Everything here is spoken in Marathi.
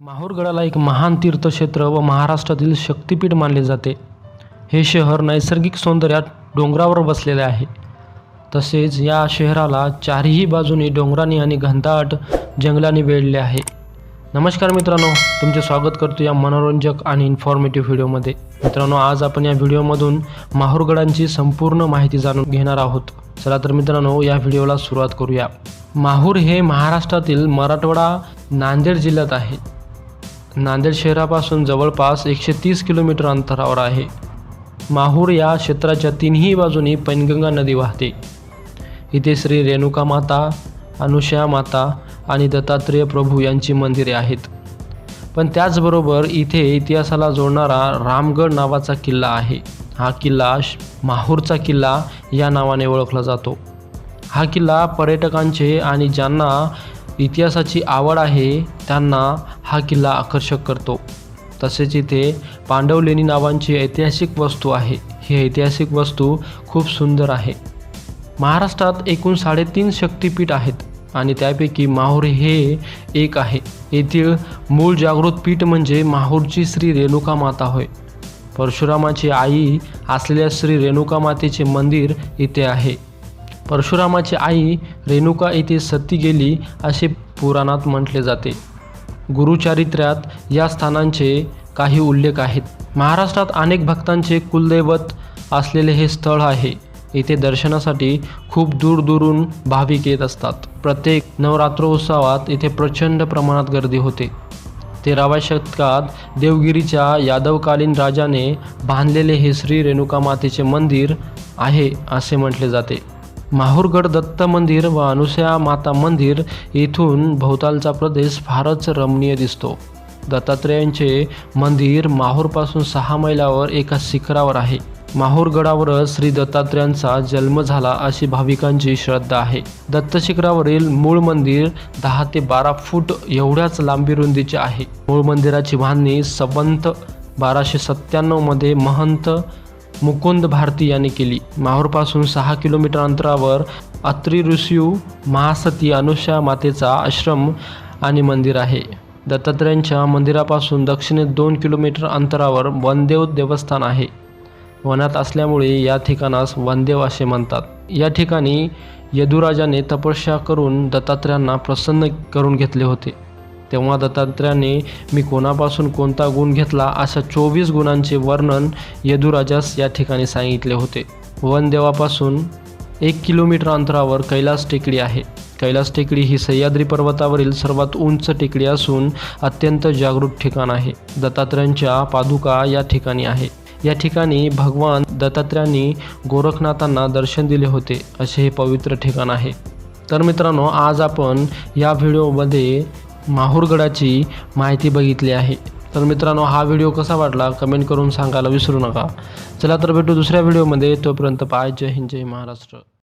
माहूरगडाला एक महान तीर्थक्षेत्र व महाराष्ट्रातील शक्तिपीठ मानले जाते. हे शहर नैसर्गिक सौंदर्यात डोंगरावर बसलेले आहे. तसेच या शहराला चारही बाजूनी डोंगरांनी आणि घनदाट जंगलाने वेढले आहे. नमस्कार मित्रांनो तुमचे स्वागत करतो या मनोरंजक आणि इन्फॉर्मेटिव्ह व्हिडिओमध्ये मित्रांनो आज आपण या व्हिडिओमधून माहूरगडांची संपूर्ण माहिती जाणून घेणार आहोत. चला तर मित्रांनो या व्हिडिओला सुरुवात करूया. माहूर हे महाराष्ट्रातील मराठवाडा नांदेड जिल्ह्यात आहे. नांदेड शहरापासून जवळपास एकशे तीस किलोमीटर अंतरावर आहे. माहूर या क्षेत्राच्या तिन्ही बाजूनी पैनगंगा नदी वाहते. इथे श्री रेणुका माता अनुषया माता आणि दत्तात्रेय प्रभू यांची मंदिरे आहेत. पण त्याचबरोबर इथे इतिहासाला जोडणारा रामगड नावाचा किल्ला आहे. हा किल्ला श- माहूरचा किल्ला या नावाने ओळखला जातो. हा किल्ला पर्यटकांचे आणि ज्यांना इतिहासाची आवड आहे त्यांना हा किल्ला आकर्षक करतो. तसेच इथे पांडवलेणी नावांची ऐतिहासिक वस्तू आहे. ही ऐतिहासिक वस्तू खूप सुंदर आहे. महाराष्ट्रात एकूण साडेतीन शक्तिपीठ आहेत आणि त्यापैकी माहूर हे एक आहे. येथील मूळ जागृत पीठ म्हणजे माहूरची श्री रेणुका माता होय. परशुरामाची आई असलेल्या श्री रेणुका मातेचे मंदिर इथे आहे. परशुरामाची आई रेणुका येथे सती गेली असे पुराणात म्हटले जाते. गुरुचारित्र्यात या स्थानांचे काही उल्लेख आहेत. महाराष्ट्रात अनेक भक्तांचे कुलदैवत असलेले हे स्थळ आहे. इथे दर्शनासाठी खूप दूरदूरून भाविक येत असतात. प्रत्येक नवरात्रोत्सवात इथे प्रचंड प्रमाणात गर्दी होते. तेराव्या शतकात देवगिरीच्या यादवकालीन राजाने बांधलेले हे श्री रेणुका मातेचे मंदिर आहे असे म्हटले जाते. माहूरगड दत्त मंदिर व अनुसया माता मंदिर येथून भोवतालचा प्रदेश फारच रमणीय दिसतो. दत्तात्रेयांचे मंदिर माहूरपासून सहा मैलावर एका शिखरावर आहे. माहूरगडावरच श्री दत्तात्रेयांचा जन्म झाला अशी भाविकांची श्रद्धा आहे. दत्त शिखरावरील मूळ मंदिर दहा ते बारा फूट एवढ्याच लांबी रुंदीचे आहे. मूळ मंदिराची बांधणी संवंत बाराशे सत्त्याण्णवमध्ये महंत मुकुंद भारती यांनी केली. माहूरपासून सहा किलोमीटर अंतरावर अत्री ऋषियू महासती अनुषा मातेचा आश्रम आणि मंदिर आहे. दत्तात्रयांच्या मंदिरापासून दक्षिणेत दोन किलोमीटर अंतरावर वनदेव देवस्थान आहे. वनात असल्यामुळे या ठिकाणास वनदेव असे म्हणतात. या ठिकाणी यदुराजाने तपस्या करून दत्तात्रयांना प्रसन्न करून घेतले होते. तेव्हा दत्तात्र्याने मी कोणापासून कोणता गुण घेतला अशा चोवीस गुणांचे वर्णन यदुराजास या ठिकाणी सांगितले होते. वनदेवापासून एक किलोमीटर अंतरावर कैलास टेकडी आहे. कैलास टेकडी ही सह्याद्री पर्वतावरील सर्वात उंच टेकडी असून अत्यंत जागरूक ठिकाण आहे. दत्तात्र्यांच्या पादुका या ठिकाणी आहे. या ठिकाणी भगवान दत्तात्र्यांनी गोरखनाथांना दर्शन दिले होते. असे हे पवित्र ठिकाण आहे. तर मित्रांनो आज आपण या व्हिडिओमध्ये माहूरगडाची माहिती बघितली आहे. तर मित्रांनो हा व्हिडिओ कसा वाटला कमेंट करून सांगायला विसरू नका. चला तर भेटू दुसऱ्या व्हिडिओमध्ये. तोपर्यंत पाय जय हिंद जय महाराष्ट्र.